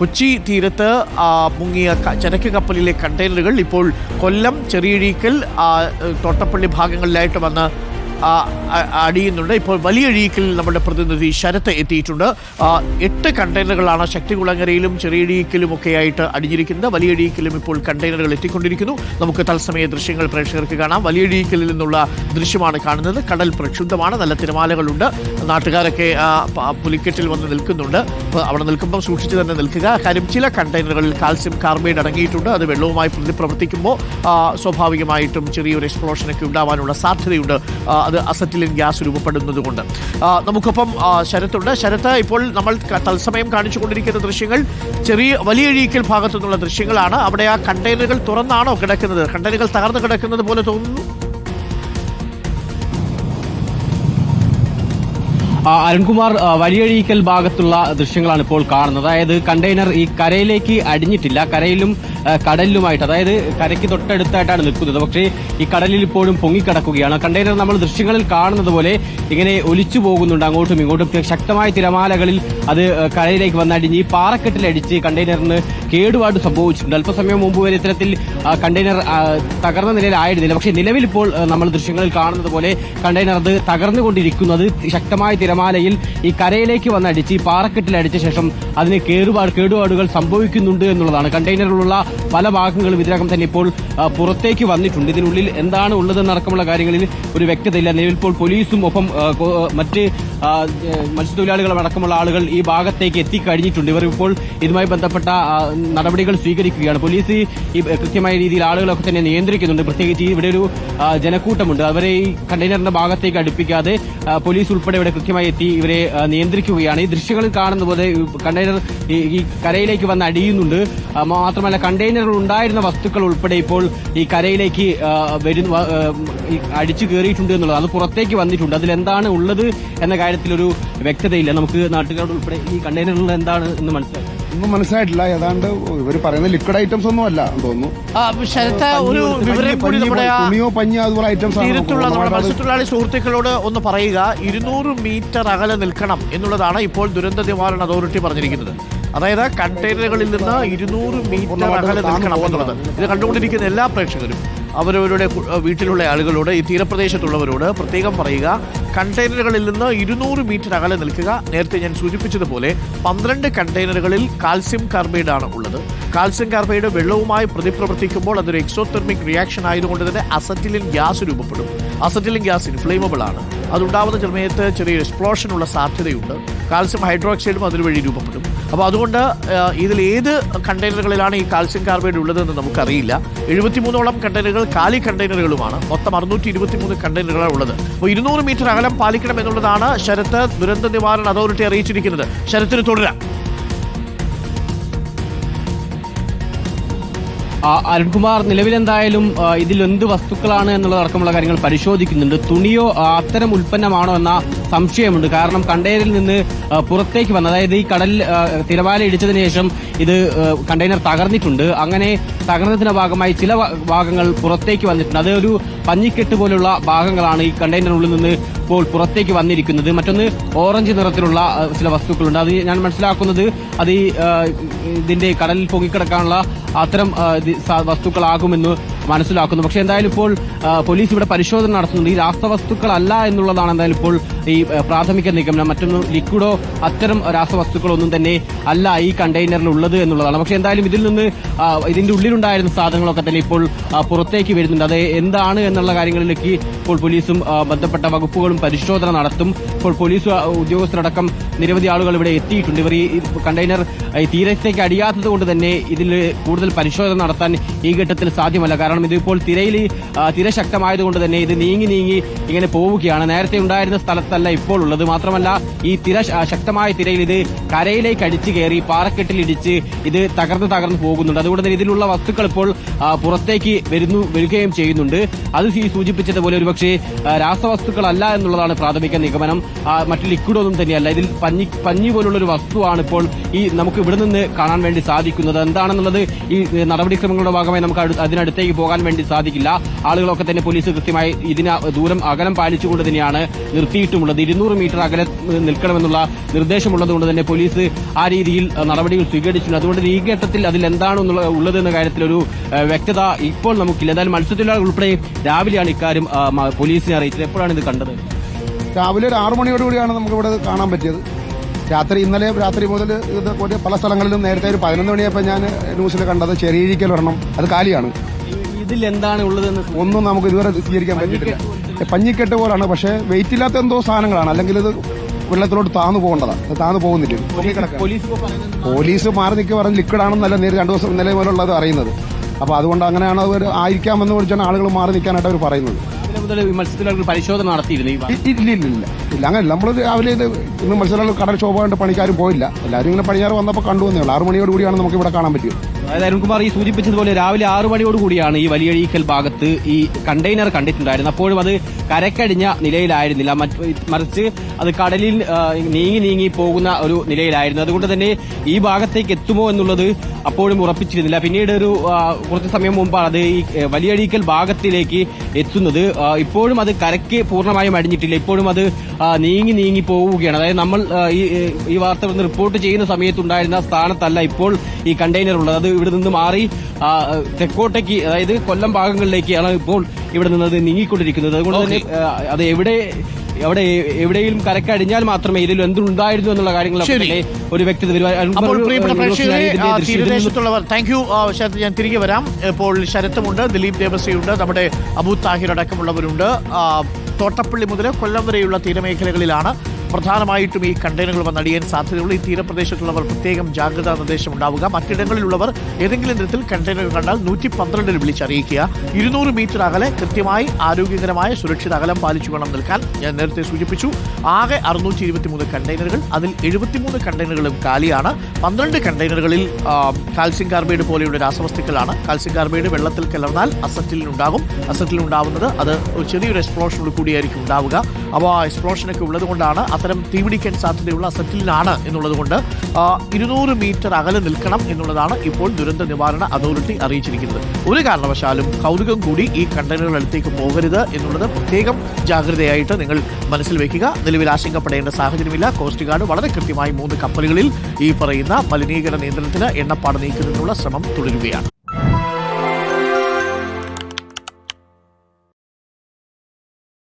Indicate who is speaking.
Speaker 1: കൊച്ചി തീരത്ത് മുങ്ങിയ ചരക്ക് കപ്പലിലെ കണ്ടെയ്നറുകൾ ഇപ്പോൾ കൊല്ലം ചെറിയഴീക്കൽ തോട്ടപ്പള്ളി ഭാഗങ്ങളിലായിട്ട് വന്ന് അടിയുന്നുണ്ട്. ഇപ്പോൾ വലിയ അഴീക്കിൽ നമ്മുടെ പ്രതിനിധി ശരത്ത് എത്തിയിട്ടുണ്ട്. എട്ട് കണ്ടെയ്നറുകളാണ് ശക്തികുളങ്ങരയിലും ചെറിയഴീക്കിലും ഒക്കെ ആയിട്ട് അടിഞ്ഞിരിക്കുന്നത്. വലിയ അഴീക്കിലും ഇപ്പോൾ കണ്ടെയ്നറുകൾ എത്തിക്കൊണ്ടിരിക്കുന്നു. നമുക്ക് തത്സമയ ദൃശ്യങ്ങൾ പ്രേക്ഷകർക്ക് കാണാം. വലിയ അഴീക്കലിൽ നിന്നുള്ള ദൃശ്യമാണ് കാണുന്നത്. കടൽ പ്രക്ഷുബ്ധമാണ്. നല്ല തിരമാലകളുണ്ട്. നാട്ടുകാരൊക്കെ പുലിക്കെട്ടിൽ വന്ന് നിൽക്കുന്നുണ്ട്. അവിടെ നിൽക്കുമ്പോൾ സൂക്ഷിച്ച് തന്നെ നിൽക്കുക. കാര്യം ചില കണ്ടെയ്നറുകളിൽ കാൽസ്യം കാർബൈഡ് അടങ്ങിയിട്ടുണ്ട്. അത് വെള്ളവുമായി പ്രതിപ്രവർത്തിക്കുമ്പോൾ സ്വാഭാവികമായിട്ടും ചെറിയൊരു എക്സ്പ്ലോഷനൊക്കെ ഉണ്ടാവാനുള്ള സാധ്യതയുണ്ട്. അത് അസറ്റിലിൻ ഗ്യാസ് രൂപപ്പെടുന്നത് കൊണ്ട് നമുക്കൊപ്പം ശരത്തുണ്ട്. ശരത്ത് ഇപ്പോൾ നമ്മൾ തത്സമയം കാണിച്ചുകൊണ്ടിരിക്കുന്ന ദൃശ്യങ്ങൾ ചെറിയ വലിയ അഴീക്കൽ ഭാഗത്തു നിന്നുള്ള ദൃശ്യങ്ങളാണ്. അവിടെ ആ കണ്ടെയ്നറുകൾ തുറന്നാണോ കിടക്കുന്നത്? കണ്ടെയ്നറുകൾ തകർന്ന് കിടക്കുന്നത് പോലെ തോന്നുന്നു.
Speaker 2: അരുൺകുമാർ വലിയഴീക്കൽ ഭാഗത്തുള്ള ദൃശ്യങ്ങളാണ് ഇപ്പോൾ കാണുന്നത്. അതായത് കണ്ടെയ്നർ ഈ കരയിലേക്ക് അടിഞ്ഞിട്ടില്ല. കരയിലും കടലിലുമായിട്ട് അതായത് കരയ്ക്ക് തൊട്ടടുത്തായിട്ടാണ് നിൽക്കുന്നത്. പക്ഷേ ഈ കടലിൽ ഇപ്പോഴും പൊങ്ങിക്കിടക്കുകയാണ്. കണ്ടെയ്നർ നമ്മൾ ദൃശ്യങ്ങളിൽ കാണുന്നത് പോലെ ഇങ്ങനെ ഒലിച്ചു പോകുന്നുണ്ട് അങ്ങോട്ടും ഇങ്ങോട്ടും. ശക്തമായ തിരമാലകളിൽ അത് കരയിലേക്ക് വന്നടിഞ്ഞ് ഈ പാറക്കെട്ടിലടിച്ച് കണ്ടെയ്നറിന് കേടുപാട് സംഭവിച്ചിട്ടുണ്ട്. അല്പസമയം മുമ്പ് വരെ ഇത്തരത്തിൽ കണ്ടെയ്നർ തകർന്ന നിലയിലായിരുന്നില്ല. പക്ഷേ നിലവിൽ ഇപ്പോൾ നമ്മൾ ദൃശ്യങ്ങളിൽ കാണുന്നത് പോലെ കണ്ടെയ്നർ അത് തകർന്നുകൊണ്ടിരിക്കുന്നത് ശക്തമായ തിരമാലയിൽ ഈ കരയിലേക്ക് വന്നടിച്ച് ഈ പാറക്കെട്ടിലടിച്ച ശേഷം അതിന് കേടുപാട് കേടുപാടുകൾ സംഭവിക്കുന്നുണ്ട് എന്നുള്ളതാണ്. കണ്ടെയ്നറിലുള്ള പല ഭാഗങ്ങളും ഇതിനകം തന്നെ ഇപ്പോൾ പുറത്തേക്ക് വന്നിട്ടുണ്ട്. ഇതിനുള്ളിൽ എന്താണ് ഉള്ളതെന്ന് ഉള്ളതെന്നടക്കമുള്ള കാര്യങ്ങളിൽ ഒരു വ്യക്തതയില്ല. നിലവിൽ ഇപ്പോൾ പോലീസും ഒപ്പം മറ്റ് മത്സ്യത്തൊഴിലാളികളും അടക്കമുള്ള ആളുകൾ ഈ ഭാഗത്തേക്ക് എത്തിക്കഴിഞ്ഞിട്ടുണ്ട്. ഇവർ ഇപ്പോൾ ഇതുമായി ബന്ധപ്പെട്ട നടപടികൾ സ്വീകരിക്കുകയാണ്. പോലീസ് ഈ കൃത്യമായ രീതിയിൽ ആളുകളൊക്കെ തന്നെ നിയന്ത്രിക്കുന്നുണ്ട്. പ്രത്യേകിച്ച് ഇവിടെ ഒരു ജനക്കൂട്ടമുണ്ട്. അവരെ ഈ കണ്ടെയ്നറിന്റെ ഭാഗത്തേക്ക് അടുപ്പിക്കാതെ പോലീസ് ഉൾപ്പെടെ ഇവിടെ കൃത്യമായി എത്തി ഇവരെ നിയന്ത്രിക്കുകയാണ്. ഈ ദൃശ്യങ്ങളിൽ കാണുന്ന പോലെ കണ്ടെയ്നർ ഈ കരയിലേക്ക് വന്ന് അടിയുന്നുണ്ട്. മാത്രമല്ല കണ്ടെയ്നറിൽ ഉണ്ടായിരുന്ന വസ്തുക്കൾ ഉൾപ്പെടെ ഇപ്പോൾ ഈ കരയിലേക്ക് വരുന്നു അടിച്ചു കയറിയിട്ടുണ്ട് എന്നുള്ളത് അത് പുറത്തേക്ക് വന്നിട്ടുണ്ട്. അതിലെന്താണ് ഉള്ളത് എന്ന കാര്യത്തിൽ ഒരു വ്യക്തതയില്ല. നമുക്ക് നാട്ടുകാരോട് ഉൾപ്പെടെ ഈ കണ്ടെയ്നറിൽ എന്താണ് എന്ന് മനസ്സിലാക്കാം.
Speaker 3: ഒന്നും മനസ്സിലായിട്ടില്ല. ഏതാണ്ട് ഇവർ പറയുന്ന ലിക്വിഡ് ഐറ്റംസ് ഒന്നും അല്ല എന്ന് തോന്നുന്നു.
Speaker 1: ശരത്ത് ഒരു വിവരം കൂടി നമ്മുടെ
Speaker 3: തുണിയോ പഞ്ഞിയോ അതുപോലെ ഐറ്റംസ് ആണ്
Speaker 1: തീരത്തുള്ള നമ്മുടെ
Speaker 3: നമുക്ക്
Speaker 1: മത്സ്യത്തൊഴിലാളി സുഹൃത്തുക്കളോട് ഒന്ന് പറയുക. ഇരുന്നൂറ് മീറ്റർ അകലെ നിൽക്കണം എന്നുള്ളതാണ് ഇപ്പോൾ ദുരന്ത നിവാരണ അതോറിറ്റി പറഞ്ഞിരിക്കുന്നത്. അതായത് കണ്ടെയ്നറുകളിൽ നിന്ന് ഇരുന്നൂറ് മീറ്റർ അകലെ നിൽക്കണം എന്നുള്ളത്. ഇത് കണ്ടുകൊണ്ടിരിക്കുന്ന എല്ലാ പ്രേക്ഷകരും അവരവരുടെ വീട്ടിലുള്ള ആളുകളോട് ഈ തീരപ്രദേശത്തുള്ളവരോട് പ്രത്യേകം പറയുക കണ്ടെയ്നറുകളിൽ നിന്ന് ഇരുന്നൂറ് മീറ്റർ അകലെ നിൽക്കുക. നേരത്തെ ഞാൻ സൂചിപ്പിച്ചതുപോലെ പന്ത്രണ്ട് കണ്ടെയ്നറുകളിൽ കാൽസ്യം കാർബൈഡ് ആണ് ഉള്ളത്. കാൽസ്യം കാർബൈഡ് വെള്ളവുമായി പ്രതിപ്രവർത്തിക്കുമ്പോൾ അതൊരു എക്സോതെർമിക് റിയാക്ഷൻ ആയതുകൊണ്ട് തന്നെ അസറ്റിലിൻ ഗ്യാസ് രൂപപ്പെടും. അസറ്റിലിൻ ഗ്യാസ് ഇൻഫ്ലേമബിൾ ആണ്. അതുണ്ടാവുന്ന സമയത്ത് ചെറിയ എക്സ്പ്ലോഷൻ ഉള്ള സാധ്യതയുണ്ട്. കാൽസ്യം ഹൈഡ്രോക്സൈഡും അതിനുവഴി രൂപപ്പെടും. അപ്പോൾ അതുകൊണ്ട് ഇതിൽ ഏത് കണ്ടെയ്നറുകളിലാണ് ഈ കാൽസ്യം കാർബൈഡ് ഉള്ളതെന്ന് നമുക്കറിയില്ല. എഴുപത്തിമൂന്നോളം കണ്ടെയ്നറുകൾ കാലി കണ്ടെയ്നറുകളുമാണ്. മൊത്തം അറുന്നൂറ്റി ഇരുപത്തിമൂന്ന് കണ്ടെയ്നറുകളാണ് ഉള്ളത്. അപ്പോൾ ഇരുന്നൂറ് മീറ്റർ അകലം പാലിക്കണം എന്നുള്ളതാണ് ശരത്ത് ദുരന്ത നിവാരണ അതോറിറ്റി അറിയിച്ചിരിക്കുന്നത്. ശരത്തിന് തുടരാം.
Speaker 2: അരുൺകുമാർ നിലവിലെന്തായാലും എന്തായാലും ഇതിൽ എന്ത് വസ്തുക്കളാണ് എന്നുള്ളതടക്കമുള്ള കാര്യങ്ങൾ പരിശോധിക്കുന്നുണ്ട്. തുണിയോ അത്തരം ഉൽപ്പന്നമാണോ എന്ന സംശയമുണ്ട്. കാരണം കണ്ടെയ്നറിൽ നിന്ന് പുറത്തേക്ക് വന്ന അതായത് ഈ കടൽ തിരവാല ഇടിച്ചതിന് ശേഷം ഇത് കണ്ടെയ്നർ തകർന്നിട്ടുണ്ട്. അങ്ങനെ തകർന്നതിന്റെ ഭാഗമായി ചില ഭാഗങ്ങൾ പുറത്തേക്ക് വന്നിട്ടുണ്ട്. അത് ഒരു പഞ്ഞിക്കെട്ട് പോലുള്ള ഭാഗങ്ങളാണ് ഈ കണ്ടെയ്നറിനുള്ളിൽ നിന്ന് ഇപ്പോൾ പുറത്തേക്ക് വന്നിരിക്കുന്നത്. മറ്റൊന്ന് ഓറഞ്ച് നിറത്തിലുള്ള ചില വസ്തുക്കളുണ്ട്. അത് ഞാൻ മനസ്സിലാക്കുന്നത് അത് ഇതിന്റെ കടലിൽ പൊങ്ങിക്കിടക്കാനുള്ള അത്തരം വസ്തുക്കളാകുമെന്ന് മനസ്സിലാക്കുന്നു. പക്ഷേ എന്തായാലും ഇപ്പോൾ പോലീസ് ഇവിടെ പരിശോധന നടത്തുന്നുണ്ട്. ഈ രാസവസ്തുക്കളല്ല എന്നുള്ളതാണ് എന്തായാലും ഇപ്പോൾ ഈ പ്രാഥമിക നിഗമനം. മറ്റൊന്ന് ലിക്വിഡോ അത്തരം രാസവസ്തുക്കളൊന്നും തന്നെ അല്ല ഈ കണ്ടെയ്നറിൽ ഉള്ളത് എന്നുള്ളതാണ്. പക്ഷേ എന്തായാലും ഇതിൽ നിന്ന് ഇതിന്റെ ഉള്ളിലുണ്ടായിരുന്ന സാധനങ്ങളൊക്കെ തന്നെ ഇപ്പോൾ പുറത്തേക്ക് വരുന്നുണ്ട്. അത് എന്താണ് എന്നുള്ള കാര്യങ്ങളിലേക്ക് ഇപ്പോൾ പോലീസും ബന്ധപ്പെട്ട വകുപ്പുകളും പരിശോധന നടത്തും. ഇപ്പോൾ പോലീസ് ഉദ്യോഗസ്ഥരടക്കം നിരവധി ആളുകൾ ഇവിടെ എത്തിയിട്ടുണ്ട്. ഇവർ ഈ കണ്ടെയ്നർ തീരത്തേക്ക് അടിയാത്തത് കൊണ്ട് തന്നെ ഇതിൽ കൂടുതൽ പരിശോധന നടത്താൻ ഈ ഘട്ടത്തിൽ സാധ്യമല്ല. കാരണം ഇതിപ്പോൾ തിരയിൽ തിര ശക്തമായതുകൊണ്ട് തന്നെ ഇത് നീങ്ങി നീങ്ങി ഇങ്ങനെ പോവുകയാണ്. നേരത്തെ ഉണ്ടായിരുന്ന സ്ഥലത്തല്ല ഇപ്പോൾ ഉള്ളത്. മാത്രമല്ല ഈ തിര ശക്തമായ തിരയിൽ ഇത് കരയിലേക്ക് അടിച്ചു കയറി പാറക്കെട്ടിൽ ഇടിച്ച് ഇത് തകർന്ന് തകർന്ന് പോകുന്നുണ്ട്. അതുകൊണ്ട് തന്നെ ഇതിലുള്ള വസ്തുക്കൾ ഇപ്പോൾ പുറത്തേക്ക് വരുന്നു വരികയും ചെയ്യുന്നുണ്ട്. അത് ഈ സൂചിപ്പിച്ചതുപോലെ ഒരുപക്ഷെ രാസവസ്തുക്കളല്ല എന്നുള്ളതാണ് പ്രാഥമിക നിഗമനം. മറ്റു ലിക്വിഡൊന്നും തന്നെയല്ല. ഇതിൽ പഞ്ഞി പഞ്ഞി പോലുള്ള ഒരു വസ്തുവാണ് ഇപ്പോൾ ഈ നമുക്ക് ഇവിടെ നിന്ന് കാണാൻ വേണ്ടി സാധിക്കുന്നത്. എന്താണെന്നുള്ളത് ഈ നടപടിക്രമങ്ങളുടെ ഭാഗമായി നമുക്ക് അതിനടുത്തേക്ക് പോകാൻ വേണ്ടി സാധിക്കില്ല. ആളുകളൊക്കെ തന്നെ പോലീസ് കൃത്യമായി ഇതിന് ദൂരം അകലം പാലിച്ചുകൊണ്ട് തന്നെയാണ് നിർത്തിയിട്ടുമുള്ളത്. ഇരുന്നൂറ് മീറ്റർ അകലെ നിൽക്കണമെന്നുള്ള നിർദ്ദേശമുള്ളതുകൊണ്ട് തന്നെ പോലീസ് ആ രീതിയിൽ നടപടികൾ സ്വീകരിച്ചിട്ടുണ്ട്. അതുകൊണ്ട് ഈ ഘട്ടത്തിൽ അതിൽ എന്താണ് ഉള്ളതെന്ന അഹ്, വ്യക്തത ഇപ്പോൾ നമുക്കില്ല. എന്തായാലും മത്സ്യത്തൊഴിലാളികൾ ഉൾപ്പെടെ രാവിലെയാണ് ഇക്കാര്യം പോലീസിനെ അറിയിച്ചത്. എപ്പോഴാണ് ഇത് കണ്ടത്?
Speaker 3: രാവിലെ ഒരു ആറു മണിയോടുകൂടിയാണ് നമുക്കിവിടെ കാണാൻ പറ്റിയത്. രാത്രി ഇന്നലെ രാത്രി മുതൽ ഇത് പല സ്ഥലങ്ങളിലും നേരത്തെ ഒരു പതിനൊന്ന് മണിയപ്പോൾ ഞാൻ ന്യൂസിൽ കണ്ടത് വരണം അത് കാലിയാണ്.
Speaker 2: ഇതിൽ എന്താണ് ഉള്ളതെന്ന്
Speaker 3: ഒന്നും നമുക്ക് ഇതുവരെ സ്വീകരിക്കാൻ പറ്റിയിട്ടില്ല. പഞ്ഞിക്കെട്ട് പോലാണ് പക്ഷേ വെയിറ്റ് ഇല്ലാത്ത എന്തോ സാധനങ്ങളാണ്. അല്ലെങ്കിൽ ഇത് വെള്ളത്തിലോട്ട് താന്നു പോകേണ്ടതാണ് താന്നു പോകുന്നില്ല.
Speaker 2: പോലീസ്
Speaker 3: മാറി നിൽക്കുക പറഞ്ഞ് ലിക്വിഡ് ആണെന്നല്ല നേരെ രണ്ടു ദിവസം ഇന്നലെ മുതലുള്ളത് അറിയുന്നത്. അപ്പോൾ അതുകൊണ്ട് അങ്ങനെയാണ് അവർ ആയിരിക്കാമെന്ന് വിളിച്ചാണ് ആളുകൾ മാറി നിൽക്കാനായിട്ട് അവർ പറയുന്നത്.
Speaker 2: മത്സ്യത്തിലാളുകൾ പരിശോധന നടത്തിയിരുന്നു
Speaker 3: ഇല്ല ഇല്ല. ഇല്ല അങ്ങനെ നമ്മൾ രാവിലെ ഇത് ഇന്ന് മത്സരങ്ങൾ കടൽ ശോഭമായിട്ട് പണിക്കാരും പോയില്ല. എല്ലാവരും ഇങ്ങനെ പണിയാറ് വന്നപ്പോൾ കണ്ടു വന്നേ ഉള്ളൂ. ആറ് മണിയോട് കൂടിയാണ് നമുക്ക് ഇവിടെ കാണാൻ പറ്റിയത്.
Speaker 2: അതായത് അരുൺകുമാർ ഈ സൂചിപ്പിച്ചതുപോലെ രാവിലെ ആറു മണിയോടുകൂടിയാണ് ഈ വലിയഴീക്കൽ ഭാഗത്ത് ഈ കണ്ടെയ്നർ കണ്ടിട്ടുണ്ടായിരുന്നത്. അപ്പോഴും അത് കരക്കടിഞ്ഞ നിലയിലായിരുന്നില്ല. മറിച്ച് അത് കടലിൽ നീങ്ങി നീങ്ങി പോകുന്ന ഒരു നിലയിലായിരുന്നു. അതുകൊണ്ട് തന്നെ ഈ ഭാഗത്തേക്ക് എത്തുമോ എന്നുള്ളത് അപ്പോഴും ഉറപ്പിച്ചിരുന്നില്ല. പിന്നീട് ഒരു കുറച്ച് സമയം മുമ്പാണ് അത് ഈ വലിയഴീക്കൽ ഭാഗത്തിലേക്ക് എത്തുന്നത്. ഇപ്പോഴും അത് കരയ്ക്ക് പൂർണമായും അടിഞ്ഞിട്ടില്ല. ഇപ്പോഴും അത് നീങ്ങി നീങ്ങി പോവുകയാണ്. അതായത് നമ്മൾ ഈ ഈ വാർത്ത ഇവിടുന്ന് റിപ്പോർട്ട് ചെയ്യുന്ന സമയത്തുണ്ടായിരുന്ന സ്ഥാനത്തല്ല ഇപ്പോൾ ഈ കണ്ടെയ്നർ ഉള്ളത്. അത് ഇവിടെ നിന്ന് മാറി തെക്കോട്ടേക്ക് അതായത് കൊല്ലം ഭാഗങ്ങളിലേക്കാണ് ഇപ്പോൾ ഇവിടെ നിന്ന് അത് നീങ്ങിക്കൊണ്ടിരിക്കുന്നത്. അതുകൊണ്ട് തന്നെ അത് എവിടെ അവിടെ എവിടെയും കരക്കടിഞ്ഞാൽ മാത്രമേ ഇതിൽ എന്തുണ്ടായിരുന്നു എന്നുള്ള കാര്യങ്ങളൊക്കെ
Speaker 1: ശരി.
Speaker 2: ഒരു നിന്ന്
Speaker 1: തീരദേശത്തുള്ളവർ താങ്ക് യു ശരത് ഞാൻ തിരികെ വരാം. ഇപ്പോൾ ശരത്തുമുണ്ട് ദിലീപ് ദേവസ്വയുണ്ട് നമ്മുടെ അബു താഹിർ അടക്കമുള്ളവരുണ്ട്. തോട്ടപ്പള്ളി മുതൽ കൊല്ലം വരെയുള്ള തീരമേഖലകളിലാണ് പ്രധാനമായിട്ടും ഈ കണ്ടെയ്നറുകൾ വന്നടിയാൻ സാധ്യതയുള്ള. ഈ തീരപ്രദേശത്തുള്ളവർ പ്രത്യേകം ജാഗ്രതാ നിർദ്ദേശം ഉണ്ടാവുക. മറ്റിടങ്ങളിലുള്ളവർ ഏതെങ്കിലും തരത്തിൽ കണ്ടെയ്നറുകൾ കണ്ടാൽ നൂറ്റി പന്ത്രണ്ടിൽ വിളിച്ചറിയിക്കുക ഇരുന്നൂറ് മീറ്റർ അകലെ കൃത്യമായി ആരോഗ്യകരമായ സുരക്ഷിത അകലം പാലിച്ചു വേണം നിൽക്കാൻ. ഞാൻ നേരത്തെ സൂചിപ്പിച്ചു ആകെ അറുന്നൂറ്റി ഇരുപത്തിമൂന്ന് കണ്ടെയ്നറുകൾ. അതിൽ എഴുപത്തിമൂന്ന് കണ്ടെയ്നറുകളും കാലിയാണ്. പന്ത്രണ്ട് കണ്ടെയ്നറുകളിൽ കാൽസ്യം കാർബൈഡ് പോലെയുള്ള രാസവസ്തുക്കളാണ് കാൽസ്യം കാർബൈഡ് വെള്ളത്തിൽ കലർന്നാൽ അസറ്റിൽ ഉണ്ടാകും. ഉണ്ടാവുന്നത് അത് ചെറിയൊരു എക്സ്പ്ലോഷനോട് കൂടിയായിരിക്കും ഉണ്ടാവുക. അപ്പോൾ ആ എക്സ്പ്ലോഷനൊക്കെ ഉള്ളത് കൊണ്ടാണ് അത്തരം തീപിടിക്കാൻ സാധ്യതയുള്ള സെറ്റിലാണ് എന്നുള്ളതുകൊണ്ട് ഇരുന്നൂറ് മീറ്റർ അകലെ നിൽക്കണം എന്നുള്ളതാണ് ഇപ്പോൾ ദുരന്ത നിവാരണ അതോറിറ്റി അറിയിച്ചിരിക്കുന്നത്. ഒരു കാരണവശാലും കൗതുകം കൂടി ഈ കണ്ടെയ്നറുകൾ പോകരുത് എന്നുള്ളത് പ്രത്യേകം ജാഗ്രതയായിട്ട് നിങ്ങൾ മനസ്സിൽ വെക്കുക നിലവിൽ ആശങ്കപ്പെടേണ്ട സാഹചര്യമില്ല. കോസ്റ്റ് ഗാർഡ് വളരെ കൃത്യമായി മൂന്ന് കപ്പലുകളിൽ ഈ പറയുന്ന മലിനീകരണ നിയന്ത്രണത്തിന് എണ്ണപ്പാട് നീക്കുന്നതിനുള്ള ശ്രമം തുടരുകയാണ്.